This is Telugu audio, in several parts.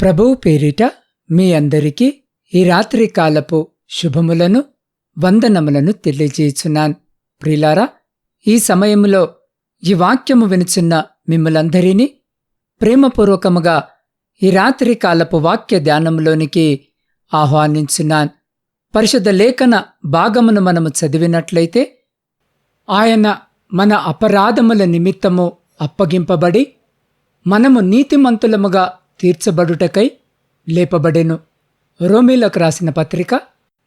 ప్రభువు పేరిట మీ అందరికీ ఈ రాత్రి కాలపు శుభములను వందనములను తెలియజేయుచున్నాను. ప్రిలారా ఈ సమయంలో ఈ వాక్యము వినుచున్న మిమ్మలందరినీ ప్రేమపూర్వకముగా ఈ రాత్రి కాలపు వాక్య ధ్యానంలోనికి ఆహ్వానించున్నాను. పరిషద లేఖన భాగమును మనము చదివినట్లయితే ఆయన మన అపరాధముల నిమిత్తము అప్పగింపబడి మనము నీతిమంతులముగా తీర్చబడుటకై లేపబడెను. రోమిలకు రాసిన పత్రిక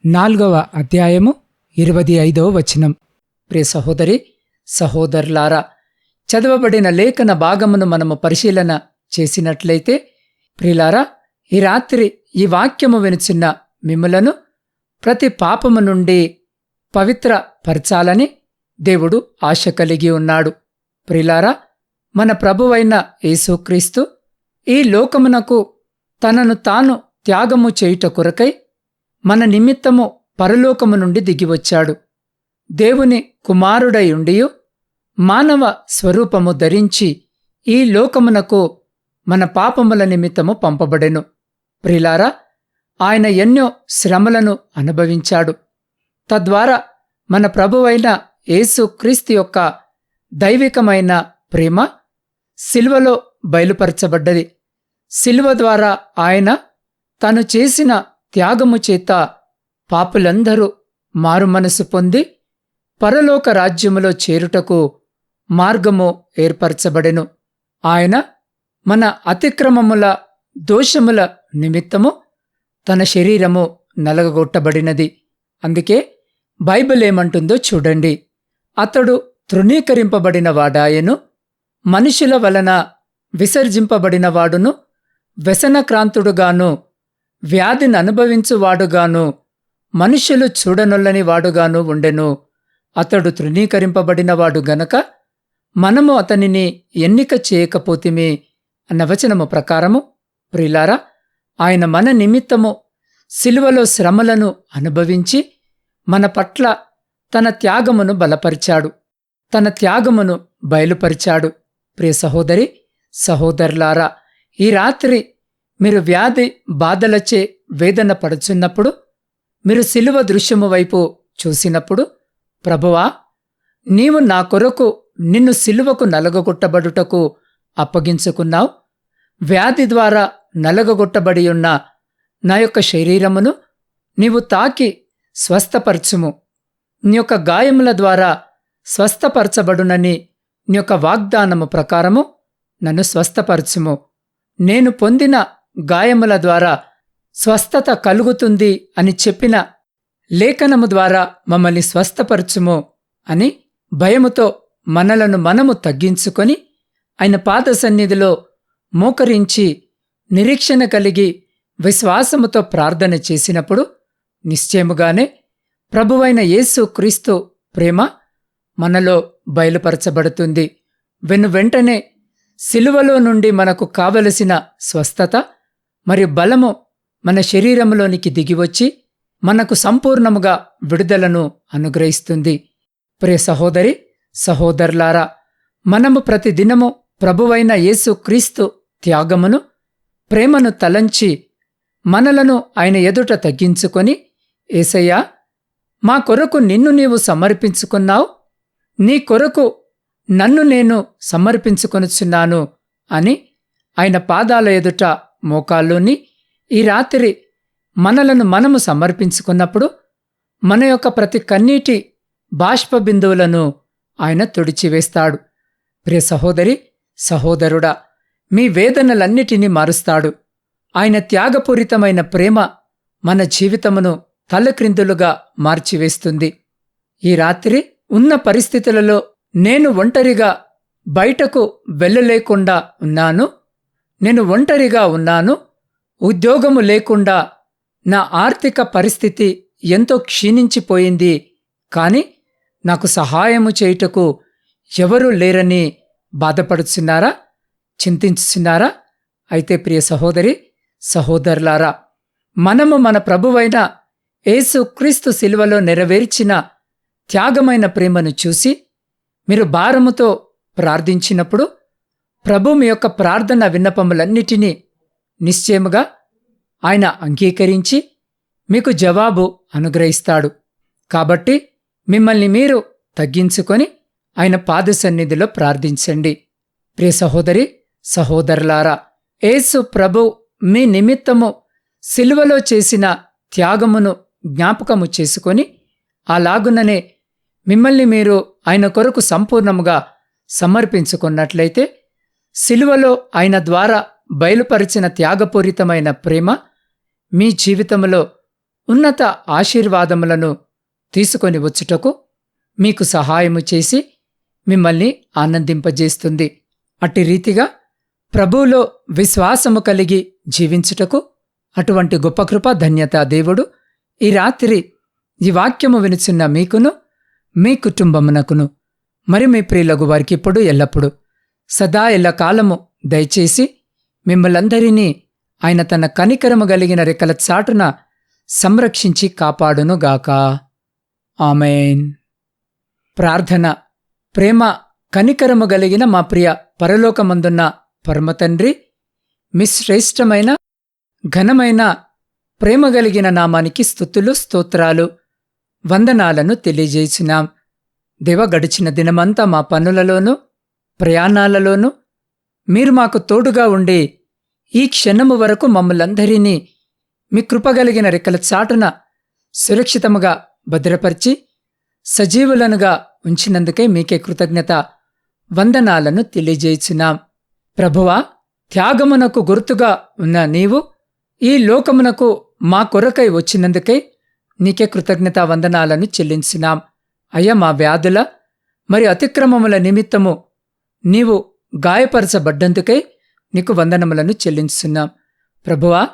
నాలుగవ అధ్యాయము ఇరవై ఐదవ వచనం. ప్రియ సహోదరి సహోదరులారా చదవబడిన లేఖన భాగమును మనము పరిశీలన చేసినట్లయితే ప్రిలారా ఈ రాత్రి ఈ వాక్యము వినుచున్న మిమ్ములను ప్రతి పాపము నుండి పవిత్ర పరచాలని దేవుడు ఆశ కలిగి ఉన్నాడు. ప్రిలారా మన ప్రభువైన యేసుక్రీస్తు ఈ లోకమునకు తనను తాను త్యాగము చేయుట కొరకై మన నిమిత్తము పరలోకము నుండి దిగివచ్చాడు దేవుని కుమారుడై ఉండియు మానవ స్వరూపము ధరించి ఈ లోకమునకు మన పాపముల నిమిత్తము పంపబడెను. ప్రిలారా ఆయన ఎన్నో శ్రమలను అనుభవించాడు. తద్వారా మన ప్రభువైన యేసు క్రీస్తు యొక్క దైవికమైన ప్రేమ సిల్వలో బయలుపరచబడ్డది. సిల్వ ద్వారా ఆయన తను చేసిన త్యాగము చేత పాపులందరూ మారుమనసు పొంది పరలోక రాజ్యములో చేరుటకు మార్గము ఏర్పరచబడెను. ఆయన మన అతిక్రమముల దోషముల నిమిత్తము తన శరీరము నలగగొట్టబడినది. అందుకే బైబిల్ ఏమంటుందో చూడండి. అతడు తృణీకరింపబడిన వాడాయను. మనుషుల వలన విసర్జింపబడినవాడును వ్యసనక్రాంతుడుగాను వ్యాధిని అనుభవించువాడుగాను మనుషులు చూడనొల్లని వాడుగాను ఉండెను. అతడు తృణీకరింపబడినవాడు గనక మనము అతనిని ఎన్నిక చేయకపోతిమి అన్న వచనము ప్రకారము ప్రిలారా ఆయన మన నిమిత్తము సిలువలో శ్రమలను అనుభవించి మన పట్ల తన త్యాగమును బలపరిచాడు. తన త్యాగమును బయలుపరిచాడు. ప్రియ సహోదరి సహోదరులారా ఈ రాత్రి మీరు వ్యాధి బాధలచే వేదన పడుచున్నప్పుడు మీరు సిలువ దృశ్యము వైపు చూసినప్పుడు ప్రభువా నీవు నా కొరకు నిన్ను సిలువకు నలగగొట్టబడుటకు అప్పగించుకున్నావు. వ్యాధి ద్వారా నలగగొట్టబడి ఉన్న నా యొక్క శరీరమును నీవు తాకి స్వస్థపరచుము. నీ యొక్క గాయముల ద్వారా స్వస్థపరచబడునని నీ యొక్క వాగ్దానము ప్రకారము నన్ను స్వస్థపరచుము. నేను పొందిన గాయముల ద్వారా స్వస్థత కలుగుతుంది అని చెప్పిన లేఖనము ద్వారా మమ్మల్ని స్వస్థపరచుము అని భయముతో మనలను మనము తగ్గించుకొని ఆయన పాద సన్నిధిలో మోకరించి నిరీక్షణ కలిగి విశ్వాసముతో ప్రార్థన చేసినప్పుడు నిశ్చయముగానే ప్రభువైన యేసు క్రీస్తు ప్రేమ మనలో బయలుపరచబడుతుంది. వెను వెంటనే శిలువలో నుండి మనకు కావలసిన స్వస్థత మరియు బలము మన శరీరంలోనికి దిగివచ్చి మనకు సంపూర్ణముగా విడుదలను అనుగ్రహిస్తుంది. ప్రియ సహోదరి సహోదరులారా మనము ప్రతిదినము ప్రభువైన యేసు క్రీస్తు త్యాగమును ప్రేమను తలంచి మనలను ఆయన ఎదుట తగ్గించుకొని ఏసయ్యా మా కొరకు నిన్ను నీవు సమర్పించుకున్నావు నీ కొరకు నన్ను నేను సమర్పించుకొనుచున్నాను అని ఆయన పాదాల ఎదుట మోకాల్లోని ఈ రాత్రి మనలను మనము సమర్పించుకున్నప్పుడు మన యొక్క ప్రతి కన్నీటి బాష్ప బిందువులను ఆయన తుడిచివేస్తాడు. ప్రియ సహోదరి సహోదరుడా మీ వేదనలన్నిటినీ మారుస్తాడు. ఆయన త్యాగపూరితమైన ప్రేమ మన జీవితమును తలక్రిందులుగా మార్చివేస్తుంది. ఈ రాత్రి ఉన్న పరిస్థితులలో నేను ఒంటరిగా బయటకు వెళ్ళలేకుండా ఉన్నాను. నేను ఒంటరిగా ఉన్నాను. ఉద్యోగము లేకుండా నా ఆర్థిక పరిస్థితి ఎంతో క్షీణించిపోయింది. కాని నాకు సహాయము చేయుటకు ఎవరూ లేరని బాధపడుచున్నారా? చింతించుచున్నారా? అయితే ప్రియ సహోదరి సహోదరులారా మనము మన ప్రభువైన యేసు క్రీస్తు శిలువలో నెరవేర్చిన త్యాగమైన ప్రేమను చూసి మీరు భారముతో ప్రార్థించినప్పుడు ప్రభు మీ యొక్క ప్రార్థన విన్నపములన్నిటినీ నిశ్చయముగా ఆయన అంగీకరించి మీకు జవాబు అనుగ్రహిస్తాడు. కాబట్టి మిమ్మల్ని మీరు తగ్గించుకొని ఆయన పాద సన్నిధిలో ప్రార్థించండి. ప్రియ సహోదరి సహోదరులారా యేసు ప్రభు మీ నిమిత్తము సిలువలో చేసిన త్యాగమును జ్ఞాపకము చేసుకొని అలాగుననే మిమ్మల్ని మీరు ఆయన కొరకు సంపూర్ణముగా సమర్పించుకున్నట్లయితే సిలువలో ఆయన ద్వారా బయలుపరిచిన త్యాగపూరితమైన ప్రేమ మీ జీవితంలో ఉన్నత ఆశీర్వాదములను తీసుకొని వచ్చుటకు మీకు సహాయము చేసి మిమ్మల్ని ఆనందింపజేస్తుంది. అట్టి రీతిగా ప్రభువులో విశ్వాసము కలిగి జీవించుటకు అటువంటి గొప్ప కృప ధన్యత దేవుడు. ఈ రాత్రి ఈ వాక్యము వినుచున్న మీకును మీ కుటుంబమునకును మరి మీ ప్రియులగు వారికి ఇప్పుడు ఎల్లప్పుడు సదా ఎల్లకాలము దయచేసి మిమ్మలందరినీ ఆయన తన కనికరము కలిగిన రెక్కల చాటున సంరక్షించి కాపాడునుగాక ఆమెన్. ప్రార్థన ప్రేమ కనికరము కలిగిన మా ప్రియ పరలోకమందున్న పరమతండ్రి మీ శ్రేష్టమైన ఘనమైన ప్రేమ కలిగిన నామానికి స్థుతులు స్తోత్రాలు వందనాలను తెలియజేసినాం. దేవ గడిచిన దినమంతా మా పనులలోనూ ప్రయాణాలలోనూ మీరు మాకు తోడుగా ఉండి ఈ క్షణము వరకు మమ్మలందరినీ మీ కృపగలిగిన రెక్కల చాటున సురక్షితముగా భద్రపరిచి సజీవులనుగా ఉంచినందుకే మీకే కృతజ్ఞత వందనాలను తెలియజేయుచున్నాం ప్రభువా త్యాగమునకు గుర్తుగా ఉన్న నీవు ఈ లోకమునకు మా కొరకై వచ్చినందుకై నీకే కృతజ్ఞత వందనాలను చెల్లించినాం. అయ్యా మా వ్యాధుల మరి అతిక్రమముల నిమిత్తము నీవు గాయపరచబడ్డందుకై నీకు వందనములను చెల్లించున్నాం. ప్రభువా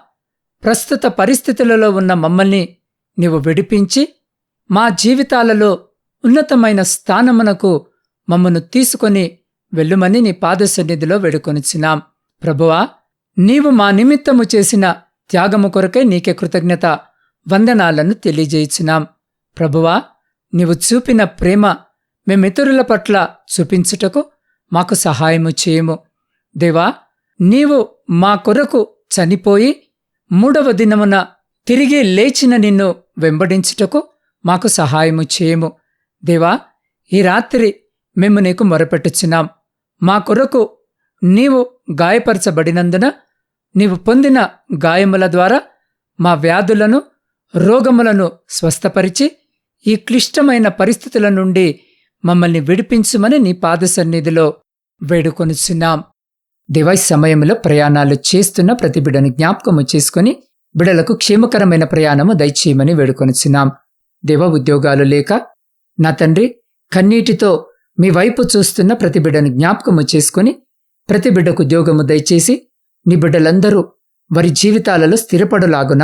ప్రస్తుత పరిస్థితులలో ఉన్న మమ్మల్ని నీవు విడిపించి మా జీవితాలలో ఉన్నతమైన స్థానమునకు మమ్మను తీసుకొని వెళ్ళుమని నీ పాద సన్నిధిలో వేడుకొనిచ్చినాం ప్రభువా నీవు మా నిమిత్తము చేసిన త్యాగము కొరకై నీకే కృతజ్ఞత వందనాలను తెలియజేయుచున్నాం. ప్రభువా నీవు చూపిన ప్రేమ మేమితరుల పట్ల చూపించుటకు మాకు సహాయము చేయము. దేవా నీవు మా కొరకు చనిపోయి మూడవ దినమున తిరిగి లేచిన నిన్ను వెంబడించుటకు మాకు సహాయము చేయము. దేవా ఈ రాత్రి మేము నీకు మొరపెట్టుచున్నాం. మా కొరకు నీవు గాయపరచబడినందున నీవు పొందిన గాయముల ద్వారా మా వ్యాధులను రోగములను స్వస్థపరిచి ఈ క్లిష్టమైన పరిస్థితుల నుండి మమ్మల్ని విడిపించుమని నీ పాద సన్నిధిలో వేడుకొనుచున్నాం. దివై సమయంలో ప్రయాణాలు చేస్తున్న ప్రతి బిడను జ్ఞాపకము చేసుకుని బిడలకు క్షేమకరమైన ప్రయాణము దయచేయమని వేడుకొనుచున్నాం. దేవ ఉద్యోగాలు లేక నా తండ్రి కన్నీటితో మీ వైపు చూస్తున్న ప్రతి బిడ్డను జ్ఞాపకము చేసుకుని ప్రతి బిడ్డకు ఉద్యోగము దయచేసి నీ బిడ్డలందరూ వారి జీవితాలలో స్థిరపడులాగున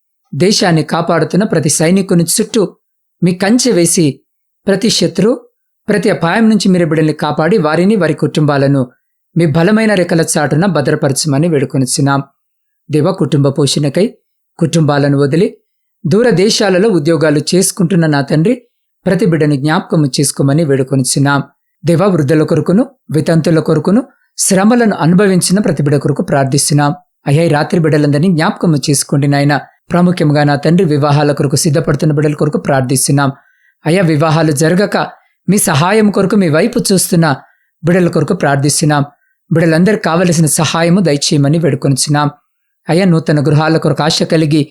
దేశాన్ని కాపాడుతున్న ప్రతి సైనికుని చుట్టూ మీ కంచె వేసి ప్రతి శత్రు ప్రతి అపాయం నుంచి మీరు బిడ్డల్ని కాపాడి వారిని వారి కుటుంబాలను మీ బలమైన రెక్కల చాటున భద్రపరచమని వేడుకొనిచున్నాం. దేవ కుటుంబ పోషణకై కుటుంబాలను వదిలి దూర దేశాలలో ఉద్యోగాలు చేసుకుంటున్న నా తండ్రి ప్రతి బిడ్డను జ్ఞాపకము చేసుకోమని వేడుకొనిచున్నాం. దేవ వృద్ధుల కొరకును వితంతుల కొరకును శ్రమలను అనుభవించిన ప్రతి బిడ కొరకు ప్రార్థిస్తున్నాం. అయ్యా రాత్రి బిడ్డలందరినీ జ్ఞాపకము చేసుకోండి నాయన. ప్రాముఖ్యంగా నా తండ్రి వివాహాల కొరకు సిద్ధపడుతున్న బిడ్డల కొరకు ప్రార్థిస్తున్నాం. అయ్యా వివాహాలు జరగక మీ సహాయం కొరకు మీ వైపు చూస్తున్న బిడల కొరకు ప్రార్థిస్తున్నాం. బిడలందరికి కావలసిన సహాయము దయచేయమని వేడుకొనిచున్నాం. అయ్యా నూతన గృహాల కొరకు ఆశ కలిగి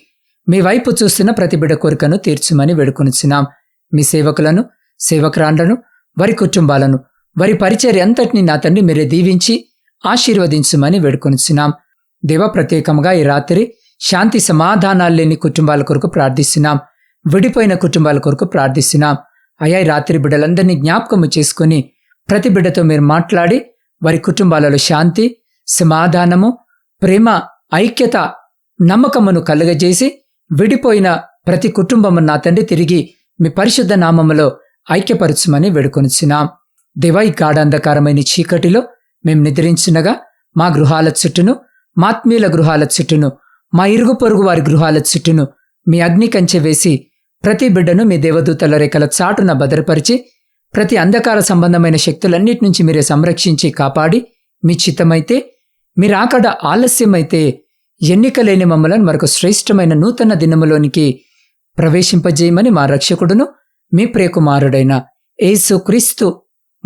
మీ వైపు చూస్తున్న ప్రతి బిడ కోరికను తీర్చుమని వేడుకొనిచున్నాం. మీ సేవకులను సేవకురాండ్లను వారి కుటుంబాలను వారి పరిచర్య అంతటిని నా తండ్రి మీరే దీవించి ఆశీర్వదించుమని వేడుకొనిచున్నాం. దేవ ప్రత్యేకంగా ఈ రాత్రి శాంతి సమాధానాలు లేని కుటుంబాల కొరకు ప్రార్థిస్తున్నాం. విడిపోయిన కుటుంబాల కొరకు ప్రార్థిస్తున్నాం. అయ్యా రాత్రి బిడ్డలందరినీ జ్ఞాపకము చేసుకుని ప్రతి బిడ్డతో మీరు మాట్లాడి వారి కుటుంబాలలో శాంతి సమాధానము ప్రేమ ఐక్యత నమ్మకమును కలుగజేసి విడిపోయిన ప్రతి కుటుంబము నా తండ్రి తిరిగి మీ పరిశుద్ధ నామములో ఐక్యపరచుమని వేడుకొనిచున్నాం. దివై గాఢాంధకారమైన చీకటిలో మేం నిద్రించినగా మా గృహాల చుట్టూను మాత్మీయుల గృహాల చుట్టూను మా ఇరుగు పొరుగు వారి గృహాల చుట్టూను మీ అగ్ని కంచె వేసి ప్రతి బిడ్డను మీ దేవదూతల రేఖల చాటున భద్రపరిచి ప్రతి అంధకార సంబంధమైన శక్తులన్నిటి నుంచి మీరే సంరక్షించి కాపాడి మీ చిత్తమైతే మీరాకడ ఆలస్యమైతే ఎన్నికలేని మమ్మలను మరొక శ్రేష్టమైన నూతన దినములోనికి ప్రవేశింపజేయమని మా రక్షకుడును మీ ప్రియకుమారుడైన ఏసు క్రీస్తు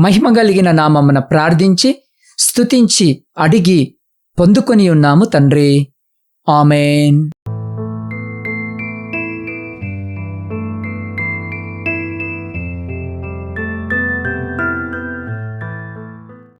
మహిమ కలిగిన నామమున ప్రార్థించి స్తుతించి అడిగి పొందుకొని ఉన్నాము తండ్రి. ఆమెన్